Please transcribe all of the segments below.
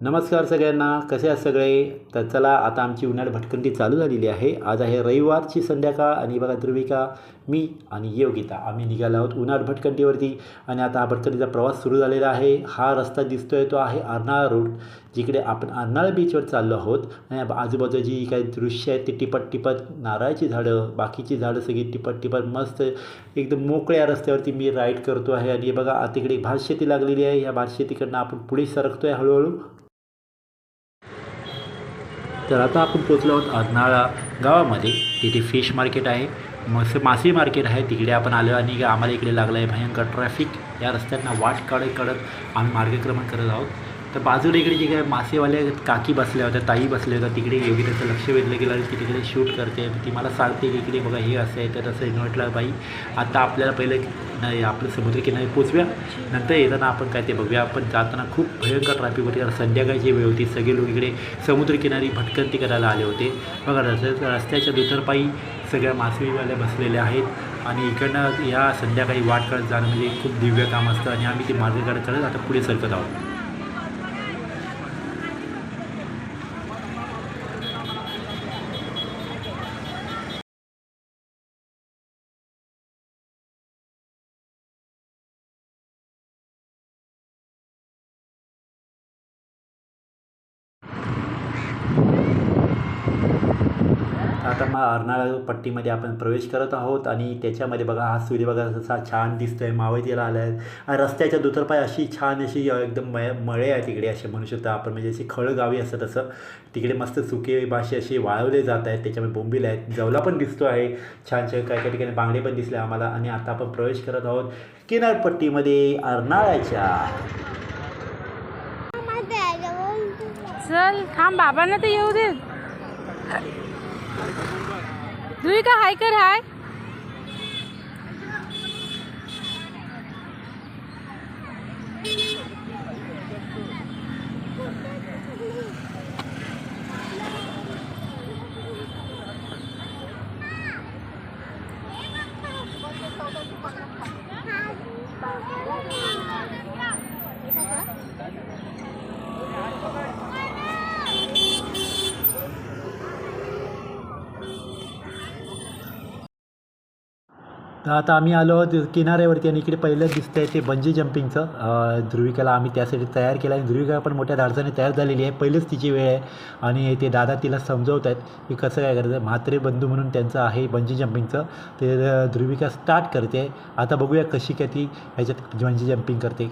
नमस्कार सगळ्यांना. कसे आहात सगळे? तर चला आता आमची उन्हाळ भटकंती चालू झालेली आहे. आज आहे रविवारची संध्याकाळ आणि बघा ध्रुविका मी आणि योगिता आम्ही निघालो आहोत उन्हाळ भटकंतीवरती. आणि आता हा भटकंतीचा प्रवास सुरू झालेला आहे. हा रस्ता दिसतोय तो आहे अर्नाळा रोड जिकडे आपण अर्नाळा बीचवर चाललो आहोत आणि आजूबाजूची जी काही दृश्य आहेत ते टिपत टिपत नारळाची झाडं बाकीची झाडं सगळी टिपत टिपत मस्त एकदम मोकळ्या रस्त्यावरती मी राईड करतो आहे. आणि बघा तिकडे भात भातशेती लागलेली आहे. या भातशेतीकडनं आपण पुढे सरकतो आहे हळूहळू. तर आता आपण पोचलो आहोत अर्नाळा गावामध्ये. तिथे फिश मार्केट आहे. मस मासे मार्केट आहे. तिकडे आपण आलो आणि आम्हाला इकडे लागलं आहे भयंकर ट्रॅफिक या रस्त्यांना वाट काढत काढत आम्ही मार्गक्रमण करत आहोत. तर बाजूला इकडे जे काय मासेवाले काकी बसल्या होत्या ताई बसल्या होत्या तिकडे योगी त्याचं लक्ष वेधलं गेलं की ती तिकडे शूट करते. ती मला सांगते की इकडे बघा हे असं आहे तर असं म्हटलं बाई आता आपल्याला पहिलं नाही आपलं समुद्रकिनारी पोचव्या नंतर येताना आपण काय ते बघूया. आपण जाताना खूप भयंकर ट्रॅफिक होती. कारण संध्याकाळची वेळ होती. सगळे लोक इकडे समुद्रकिनारी भटकंती करायला आले होते. बघा रस्त्या रस्त्याच्या दुतर्फाई सगळ्या मासळीवाल्या बसलेल्या आहेत. आणि इकडनं या संध्याकाळी वाट करत जाणं म्हणजे खूप दिव्य काम असतं. आणि आम्ही ते मार्गकडे करत आता पुढे सरकत आहोत. आता मग अर्नाळा पट्टीमध्ये आपण प्रवेश करत आहोत आणि त्याच्यामध्ये बघा हा सूर्य बघा जसा छान दिसतोय मावळतीला आला आहे रस्त्याच्या दुतर्पाय अशी छान अशी एकदम मय मळे आहे तिकडे असे म्हणू शकतो आपण. म्हणजे अशी खळगावी असतं तसं. तिकडे मस्त सुके भाषे असे वाळवले जात आहेत. त्याच्यामध्ये बोंबील आहेत. जवला पण दिसतो आहे. छान छान काही काही ठिकाणी बांगडे पण दिसले आम्हाला. आणि आता आपण प्रवेश करत आहोत किनारपट्टीमध्ये अर्नाळ्याच्या चल थांब. बाबांना तर येऊ दे. दुई का हाय कर हाय. तर आता आम्ही आलो आहोत किनाऱ्यावरती आणि इकडे पहिलं दिसतंय ते बंजी जम्पिंगचं ध्रुविकाला आम्ही त्यासाठी तयार केलं आहे. ध्रुविका पण मोठ्या धाडसाने तयार झालेली आहे. पहिलेच तिची वेळ आहे. आणि ते दादा तिला समजवत आहेत की कसं काय करायचं. म्हात्रे बंधू म्हणून त्यांचं आहे बंजी जम्पिंगचं ते ध्रुविका स्टार्ट करते. आता बघूया कशी काय ती ह्याच्यात बंजी जम्पिंग करते.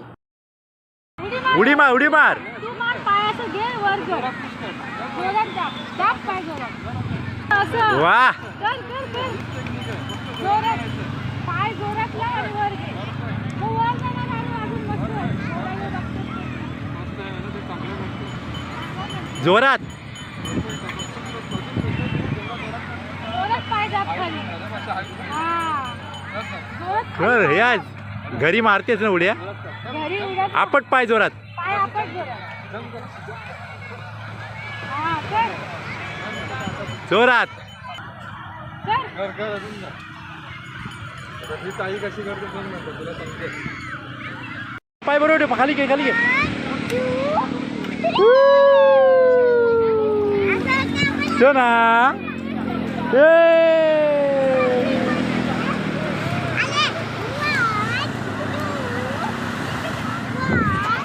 उडी मार उडी मार. वा पाय जोरात लाव आणि वर घे. मग वर जाणार आणि अजून मस्त जोराने दाबतो. जोरात. जोरात पाय दाब खाली. हा. जोरात कर हे आज घरी मारतेच ना उड्या? घरी आपट पाय जोरात. पाय जोरात. हा कर जोरात कर पाय बरोबर ठेव, खाली घे खाली घे. ठेव ना ए!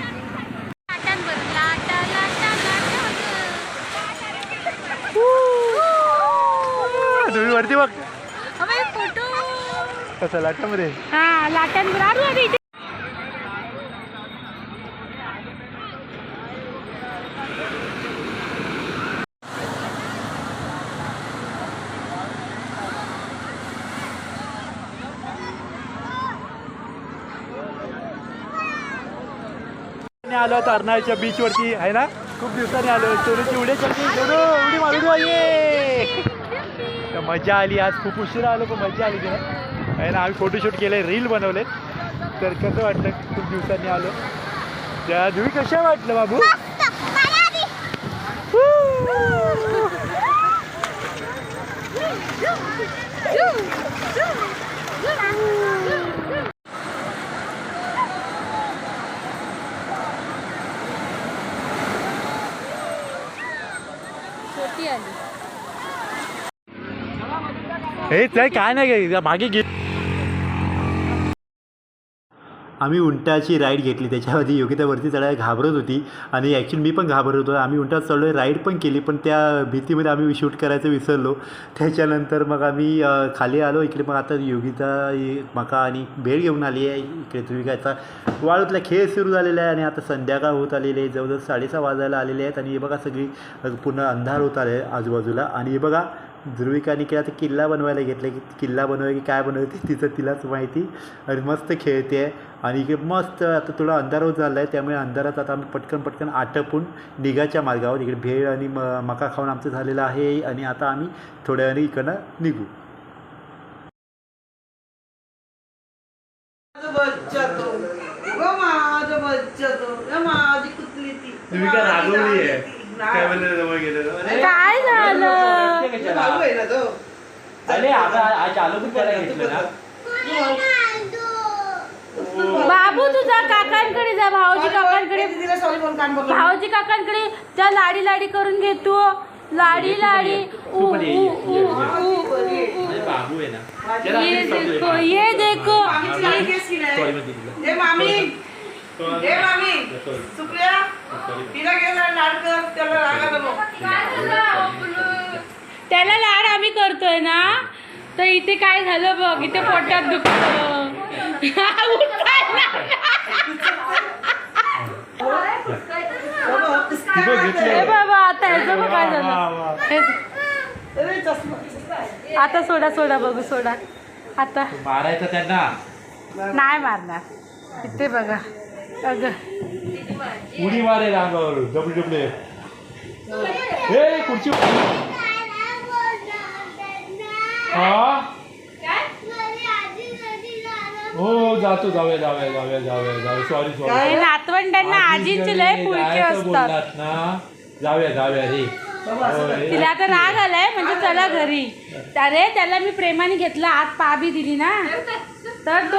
लाटांवर लाटा लाटा लाटा तुम्ही वरती बघ. अबे फोटो कसं लाटामध्ये? हा लाटांवर इथे आलो होतो अर्नाळच्या बीच वरती आहे ना? खूप दिवसांनी आलो सोनूची उड्या चलते सोनू उडी मारू दे ये तर मजा आली आज खूप उशिरा आलो पण मजा आली. तिला आहे ना आम्ही फोटोशूट केले रील बनवले तर कसं वाटलं खूप दिवसांनी आलो. त्या तुम्ही कशा वाटलं बाबू? हे काय नाही मागे घे आम्ही उंटाची राईड घेतली. त्याच्यावरती योगिता वरती चढायला घाबरत होती. आणि ॲक्च्युली मी पण घाबरत होतो. आम्ही उंटात चढलो राईड पण केली पण त्या भीतीमध्ये आम्ही शूट करायचं विसरलो. त्याच्यानंतर मग आम्ही खाली आलो. इकडे मग आता योगिता मका आणि भेळ घेऊन आली आहे. इकडे तुम्ही काय वाळूतला खेळ सुरू झालेला आहे आणि आता संध्याकाळ होत आलेली आहे. जवळजवळ साडेसहा वाजायला आलेले आहेत. आणि हे बघा सगळी पूर्ण अंधार होत आले आजूबाजूला. आणि हे बघा ध्रुविकाने केला आता किल्ला बनवायला घेतला की किल्ला बनवाय की काय बनवायची तिचं तिलाच माहिती. आणि मस्त खेळते. आहे आणि इकडे मस्त आता थोडा अंधार होत झाला आहे त्यामुळे अंधारात आता आम्ही पटकन पटकन आटपून निघाच्या मार्गावर. इकडे भेळ आणि म मका खाऊन आमचं झालेलं आहे. आणि आता आम्ही थोड्या वेळाने इकडनं निघू. माझं बच्चा तो. ग माझं बच्चा तो? ग माझी कुतली ती. ध्रुविका रागवली आहे काय माझी म्हणलं जवळ गेलेलं अरे काय झालं कुतली. भाऊ आहे ना तो. अरे आता आज आलो पण त्याला घेतलं ना? बाबू तुझा काकांकडे जा भाऊजी काकांकडे. तिला सॉरी बोल कान बघ भाऊजी काकांकडे जा लाडी लाडी करून घे तू. लाडी लाडी. बाबू आहे ना. ये देखो ये देखो. मामीची लाडी केस की नाही ए मामी. ए मामी. सुप्रिया तिला गेला लाड कर. त्याला रागा नको त्याला लाड आम्ही करतोय ना? तर इथे काय झालं बघ इथे पोटात दुखत बाबा आता ह्याचं बघ काय झालं. आता सोडा सोडा बघू सोडा. आता. मारायचं त्यांना. नाही मारणार. इथे बघा. अगं. उडी मारेल अंगावरून डबल डबले हे खुर्ची हा? हो जातो जाऊया जाऊया जाऊया जाऊया जाऊया. सॉरी हे सॉरी नातवंडांना आजींचे लय पुळके असतात. बोललात ना. जाऊया जाऊया रे. होय. तिला आता राग आलाय म्हणजे चला घरी. अरे त्याला मी प्रेमाने घेतला आज पाबी दिली ना. तर तो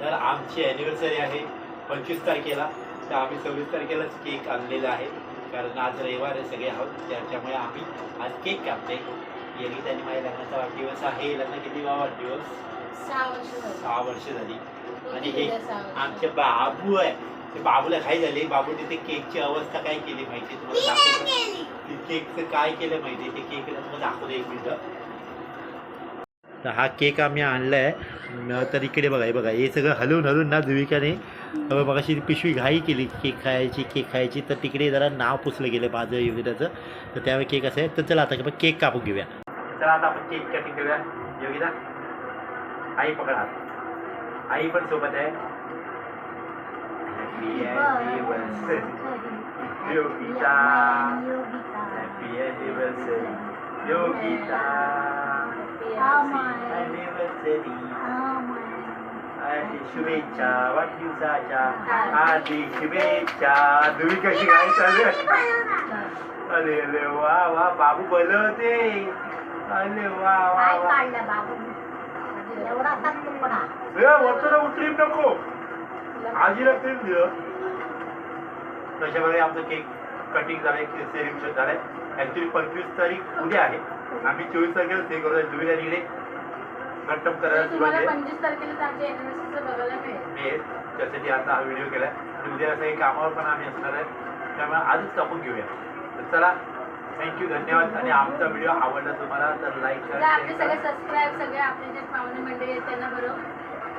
तर आमची ॲनिव्हर्सरी आहे पंचवीस तारखेला. तर आम्ही सव्वीस तारखेलाच केक आणलेला आहे. कारण आज रविवार आहे सगळे आहोत. त्याच्यामुळे आम्ही आज केक कापते येली त्यांनी माझ्या लग्नाचा वाढदिवस आहे. लग्न किती वा वाढदिवस सहा वर्ष झाली. आणि हे आमचे बाबू आहे. ते बाबूला काय झाले? बाबू तिथे केकची अवस्था काय केली माहिती? तुम्हाला दाखवतो. केकचं काय केलं माहिती? ते केक तुम्हाला दाखवतो एक मिनिटं. तर हा केक आम्ही आणला आहे तर इकडे बघा हे बघा हे सगळं हलवून हलवून ना जुविकाने बघा अशी पिशवी घाई केली केक खायची केक खायची. तर तिकडे जरा नाव पुसलं गेलं माझं योगिताचं तर त्यावेळी केक असं आहे. तर चला आता केक कापून घेऊया. चला आता आपण केक कटिंग करूया. योगिता आई पकडा. आई पण सोबत आहे. Happy Yogita. Happy anniversary Yogita. Anniversary शुभेच्छा वाढदिवसाच्या आधी शुभेच्छा. तुम्ही कशी काय चालू अरे अरे वा वा बाबू बोलवते. अरे वा वा वा. ए, वरतून उतरी नको. आजीला क्रीम दिलं तशाप्रकारे आमचं केक कटिंग झालंय सेलिब्रेशन झालंय. ऍक्च्युली पंचवीस तारीख उद्या आहे. आम्ही चोवीस तारखेला ते करू. दुविधा इकडे गट्टम करायला सुरुवात आहे. पंचवीस तारखेला आमच्या anniversary बघायला मिळेल. मी त्यासाठी आता हा व्हिडिओ केलाय. आणि उद्या काही कामावर पण आम्ही असणार आहे. त्यामुळे आजच कापून घेऊया. तर चला थँक्यू धन्यवाद. आणि आमचा व्हिडिओ आवडला तुम्हाला तर लाईक आपले सगळे करा. सबस्क्राईब सगळे आपले जे पाहुणे मंडळी आहेत त्यांना बरं.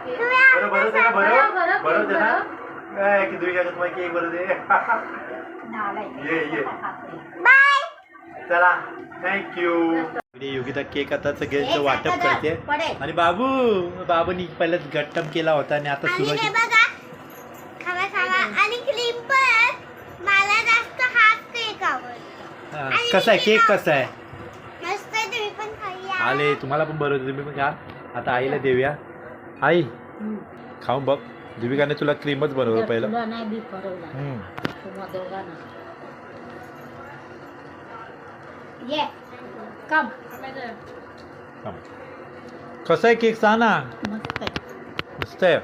बरं बरं दे ना बरं बरं, बरं दे ना बरं. काय की तुम्ही काय तुम्हाला केक बरं दे. ये ये. चला थँक्यू योगिता केक आता सगळ्यांचं वाटप करते. आणि बाबू बाबूनी पहिल्याच गट्टम केला होता आणि आता आणि हे सुरुवात बघा खावा खावा आणि क्रीम पण मला जास्त हाच केक आवडतो हा, कसा आहे? केक कसा आहे? मस्त आहे तुम्ही पण खाऊया आले तुम्हाला पण बरं तुम्ही पण खा आता आईला देऊया. आई खाऊन बघ. दीपिकाने तुला क्रीमच बनवलं पहिलं. हम्म. ये. कम थांब. कसा आहे केक? सांग ना. मस्त आहे.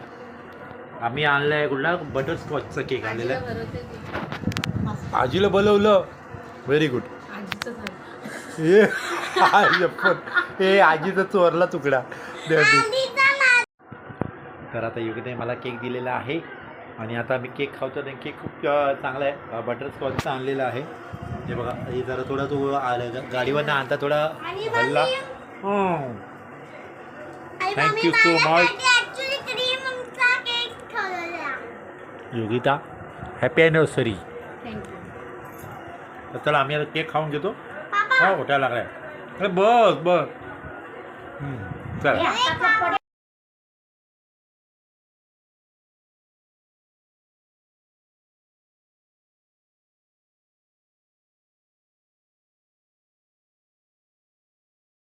आम्ही आणलाय कुठला? बटरस्कॉचचा केक आणलेला. आहे आजीला बोलवलं. व्हेरी गुड पण ए आजीचा चोरला तुकडा. तर आता युगने मला केक दिलेला आहे आणि आता मी केक खावतो आणि केक खूप चांगला आहे. बटरस्कॉचचा आणलेला आहे. हे बघा हे जरा थोडा तो गाडीवरनं आणता थोडा हल्ला. हं. क्रीमचा केक ठेवलेला योगिता हॅपी ॲनिव्हर्सरी थँक्यू तर चला आम्ही आता केक खाऊन घेतो. हो, हो उठायला लागलाय. अरे बस बस. हं, चला